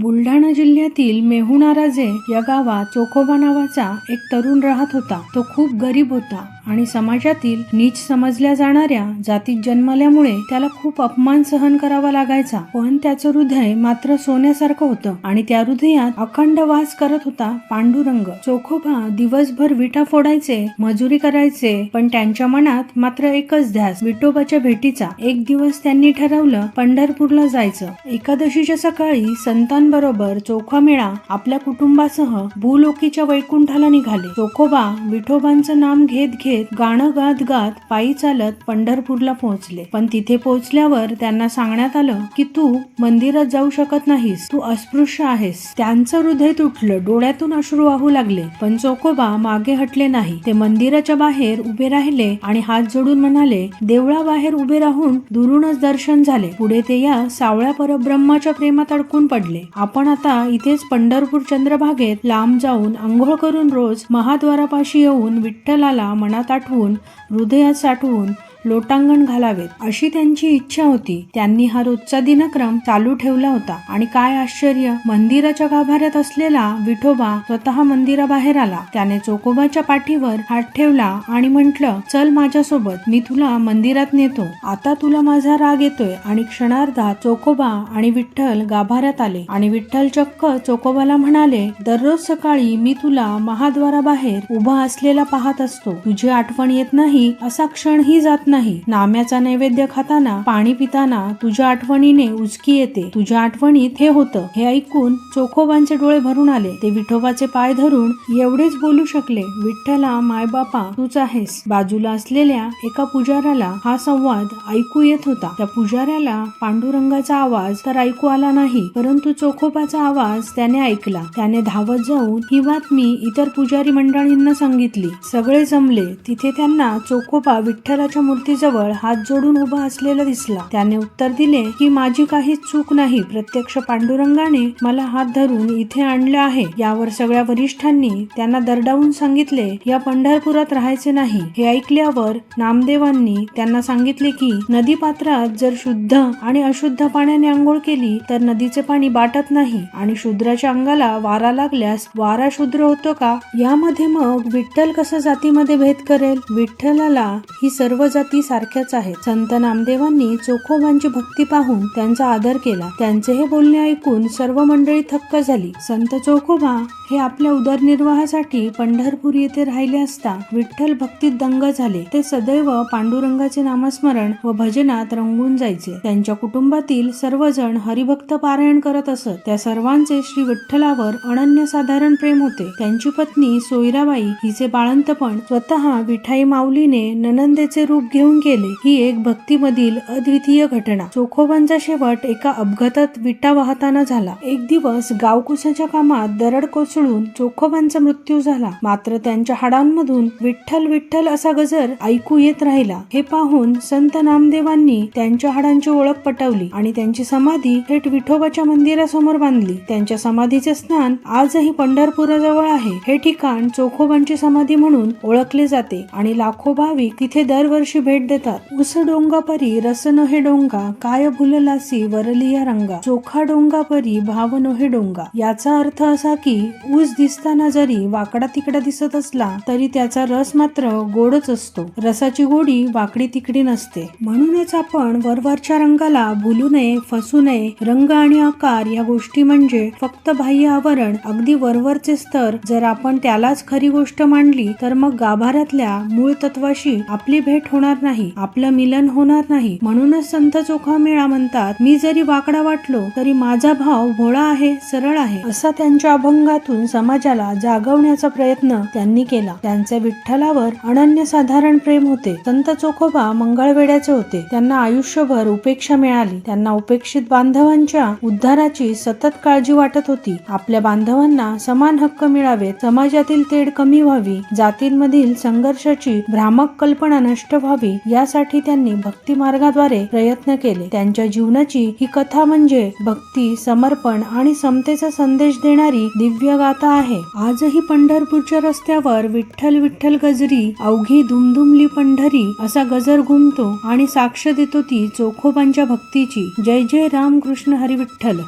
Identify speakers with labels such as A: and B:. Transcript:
A: बुलढाणा जिल्ह्यातील मेहुणाराजे या गावात चोखोबा नावाचा एक तरुण राहत होता. तो खूप गरीब होता. आणि समाजातील नीच समजल्या जाणाऱ्या जातीत जन्मल्यामुळे त्याला खूप अपमान सहन करावा लागायचा. पण त्याचं हृदय मात्र सोन्यासारखं होतं आणि त्या हृदयात अखंड वास करत होता पांडुरंग. चोखोबा दिवसभर विटा फोडायचे मजुरी करायचे पण त्यांच्या मनात मात्र एकच ध्यास विठोबाच्या भेटीचा. एक दिवस त्यांनी ठरवलं पंढरपूरला जायचं. एकादशीच्या सकाळी संतांबरोबर चोखा मेळा आपल्या कुटुंबासह भूलोकीच्या वैकुंठाला निघाले. चोखोबा विठोबांचं नाम घेत घेत गाणं गात गात पायी चालत पंढरपूरला पोहोचले. पण तिथे पोहोचल्यावर त्यांना सांगण्यात आलं की तू मंदिरात जाऊ शकत नाहीस. तू अस्पृश्य आहेस. त्यांचं हृदय तुटलं. डोळ्यातून अश्रू वाहू लागले. पण चोकोबा मागे हटले नाही. ते मंदिराच्या बाहेर उभे राहिले आणि हात जोडून म्हणाले देवळाबाहेर उभे राहून दुरूनच दर्शन झाले. पुढे ते या सावळ्या परब्रह्माच्या प्रेमात अडकून पडले. आपण आता इथेच पंढरपूर चंद्रभागेत लांब जाऊन आंघोळ करून रोज महाद्वारापाशी येऊन विठ्ठलाला मनात मनात आठवून हृदयात साठवून लोटांगण घालावेत अशी त्यांची इच्छा होती. त्यांनी हा रोजचा दिनक्रम चालू ठेवला होता. आणि काय आश्चर्य मंदिराच्या गाभाऱ्यात असलेला विठोबा स्वतः मंदिराबाहेर आला. त्याने चोकोबाच्या पाठीवर हात ठेवला आणि म्हंटल चल माझ्यासोबत मी तुला मंदिरात नेतो. आता तुला माझा राग येतोय. आणि क्षणार्धात चोकोबा आणि विठ्ठल गाभाऱ्यात आले. आणि विठ्ठल चक्क चोकोबाला म्हणाले दररोज सकाळी मी तुला महाद्वाराबाहेर उभा असलेला पाहत असतो. तुझी आठवण येत नाही असा क्षणही जात नाही. नाम्याचा नैवेद्य खाताना पाणी पिताना तुझ्या आठवणीने उचकी येते. तुझ्या आठवणीत हे होतं. हे ऐकून चोखोबांचे डोळे भरून आले. ते विठोबाचे पाय धरून एवढेच बोलू शकले विठ्ठला मायबापा तूच आहेस. बाजूला असलेल्या एका पुजाऱ्याला हा संवाद ऐकू येत होता. त्या पुजाऱ्याला पांडुरंगाचा आवाज तर ऐकू आला नाही परंतु चोखोबाचा आवाज त्याने ऐकला. त्याने धावत जाऊन ही बातमी इतर पुजारी मंडळींना सांगितली. सगळे जमले. तिथे त्यांना चोखोबा विठ्ठलाच्या मूर्तीजवळ हात जोडून उभा असलेला दिसला. त्याने उत्तर दिले की माझी काहीच चूक नाही. प्रत्यक्ष पांडुरंगाने मला हात धरून इथे आणले आहे. यावर सगळ्या वरिष्ठांनी त्यांना दरडावून सांगितले या पंढरपुरात राहायचे नाही. हे ऐकल्यावर नामदेवांनी त्यांना सांगितले की नदी पात्रात जर शुद्ध आणि अशुद्ध पाण्याने आंघोळ केली तर नदीचे पाणी बाटत नाही आणि शूद्राच्या अंगाला वारा लागल्यास वारा शूद्र होतो का? यामध्ये मग विठ्ठल कसं जातीमध्ये भेद करेल? विठ्ठलाला ही सर्व जाती सारख्याच आहेत संत नामदेवांनी चोखोबांची भक्ती पाहून त्यांचा आदर केला. त्यांचे हे बोलणे ऐकून सर्व मंडळी थक्क झाली. संत चोखोबा हे आपल्या उदरनिर्वाहासाठी पंढरपूर येथे राहिले असता विठ्ठल भक्तीत दंग झाले. ते सदैव पांडुरंगाचे नामस्मरण व भजनात रंगून जायचे. त्यांच्या कुटुंबातील सर्वजण हरिभक्त पारायण करत असत. त्या सर्वांचे श्री विठ्ठलावर अनन्यसाधारण प्रेम होते. त्यांची पत्नी सोयराबाई हिचे बाळंतपण स्वतः विठाई माऊलीने ननंदेचे रूप घेऊन गेले ही एक भक्तीमधील अद्वितीय घटना. चोखोबांचा शेवट एका अपघातात विटा वाहताना झाला. एक दिवस गावकुसाच्या कामात दरड कोसळून चोखोबांचा मृत्यू झाला. मात्र त्यांच्या हाडांमधून विठ्ठल विठ्ठल असा गजर ऐकू येत राहिला. हे पाहून संत नामदेवांनी त्यांच्या हाडांची ओळख पटवली आणि त्यांची समाधी थेट विठोबाच्या मंदिरासमोर बांधली. त्यांच्या समाधीचे स्थान आजही पंढरपुराजवळ आहे. हे ठिकाण चोखोबांची समाधी म्हणून ओळखले जाते आणि लाखो भाविक तिथे दरवर्षी भेट देतात. उस डोंगा परी रस नोहे डोंगा काय भुललासी वरलिया रंगा चोखा डोंगा परी भाव नोहे डोंगा. याचा अर्थ असा की ऊस दिसताना जरी वाकडा तिकडा दिसत असला तरी त्याचा रस मात्र गोडच असतो. रसाची गोडी वाकडी तिकडी नसते. म्हणूनच आपण वरवरच्या रंगाला भुलू नये फसू नये. रंग आणि आकार या गोष्टी म्हणजे फक्त बाह्य आवरण अगदी वरवरचे स्तर. जर आपण त्यालाच खरी गोष्ट मांडली तर मग गाभाऱ्यातल्या मूळ तत्वाशी आपली भेट होणार नाही आपलं मिलन होणार नाही. म्हणूनच संत चोखा मेळा म्हणतात मी जरी वाकडा वाटलो तरी माझा भाव भोळा आहे सरळ आहे. असा त्यांच्या अभंगातून समाजाला जागवण्याचा प्रयत्न त्यांनी केला. त्यांचे विठ्ठलावर अनन्यसाधारण प्रेम होते. संत चोखोबा मंगळवेड्याचे होते. त्यांना आयुष्यभर उपेक्षा मिळाली. त्यांना उपेक्षित बांधवांच्या उद्धाराची सतत काळजी वाटत होती. आपल्या बांधवांना समान हक्क मिळावेत. समाजातील तेढ कमी व्हावी. जातींमधील संघर्षाची भ्रामक कल्पना नष्ट व्हावी. यासाठी त्यांनी भक्ती मार्गाद्वारे प्रयत्न केले. त्यांच्या जीवनाची ही कथा म्हणजे भक्ती समर्पण आणि समतेचा संदेश देणारी दिव्य गाथा आहे. आजही पंढरपूरच्या रस्त्यावर विठ्ठल विठ्ठल गजरी अवघी धुमधुमली पंढरी असा गजर घुमतो आणि साक्ष देतो ती चोखोबांच्या भक्तीची. जय जय राम कृष्ण हरी विठ्ठल